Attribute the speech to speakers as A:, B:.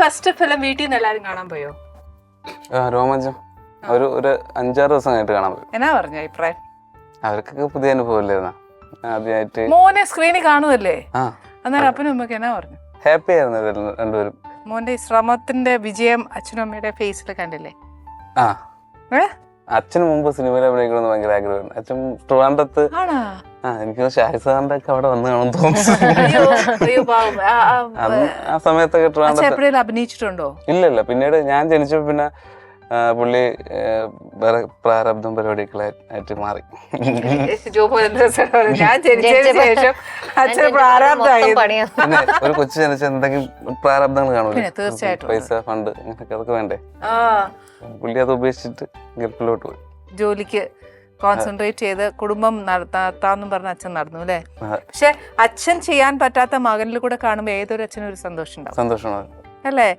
A: First film വീട്ടിൽ നിന്ന് എല്ലാരും കാണാൻ പോയോ?
B: രോമാഞ്ചം. ഒരു ഒരു അഞ്ചാറ് ദിവസം ആയിട്ട് കാണാൻ പോയി.
A: എന്നാ പറഞ്ഞ അഭിപ്രായം?
B: അവർക്കൊക്കെ പുതിയ അനുഭവമില്ലായിരുന്ന? ആദ്യമായിട്ട്
A: മോനെ സ്ക്രീനിൽ കാണുമല്ലേ അന്നേരം അപ്പനും അമ്മയ്ക്ക് എന്നാ പറഞ്ഞു?
B: ഹാപ്പി ആയിരുന്നു രണ്ടുപേരും.
A: മോന്റെ ശ്രമത്തിന്റെ വിജയം അച്ഛനും അമ്മയുടെ ഫേസിൽ കണ്ടില്ലേ?
B: ആ? അച്ഛന് മുമ്പ് സിനിമയിൽ അഭിനയിക്കണമെന്ന് ഭയങ്കര ആഗ്രഹമായിരുന്നു. അച്ഛൻ ട്രിവാൻഡ്രത്ത് ആ എനിക്ക് ഷാഹിദ് സാറിന്റെ ഒക്കെ അവിടെ വന്ന് കാണും തോന്നുന്നു.
A: അയ്യോ അയ്യോ പാവം. ആ, ആ,
B: ആ സമയത്തൊക്കെ ട്രിവാൻഡ്രത്ത്
A: അഭിനയിച്ചിട്ടുണ്ടോ?
B: ഇല്ല ഇല്ല പിന്നീട് ഞാൻ ജനിച്ചപ്പോ പിന്നെ പുള്ളി വേറെ പ്രാരബ്ധം പരിപാടികളായിട്ട് മാറി. ഒരു കൊച്ചു ജനിച്ച എന്തെങ്കിലും പ്രാരബ്ധങ്ങൾ കാണൂലേ? പൈസ ഫണ്ട് ഇങ്ങനൊക്കെ അതൊക്കെ വേണ്ടേ?
A: ആ.
B: പുള്ളി അത് ഉപേക്ഷിച്ചിട്ട് ഗൾഫിലോട്ട് പോയി.
A: ജോലിക്ക് കോൺസെൻട്രേറ്റ് ചെയ്ത് കുടുംബം നടത്താന്നും പറഞ്ഞ അച്ഛൻ നടന്നു അല്ലേ? പക്ഷെ അച്ഛൻ ചെയ്യാൻ പറ്റാത്ത മകനിൽ കൂടെ കാണുമ്പോൾ ഏതൊരു അച്ഛനും ഒരു സന്തോഷം ഉണ്ടാവും
B: സന്തോഷമാണ്.
A: അല്ലേ?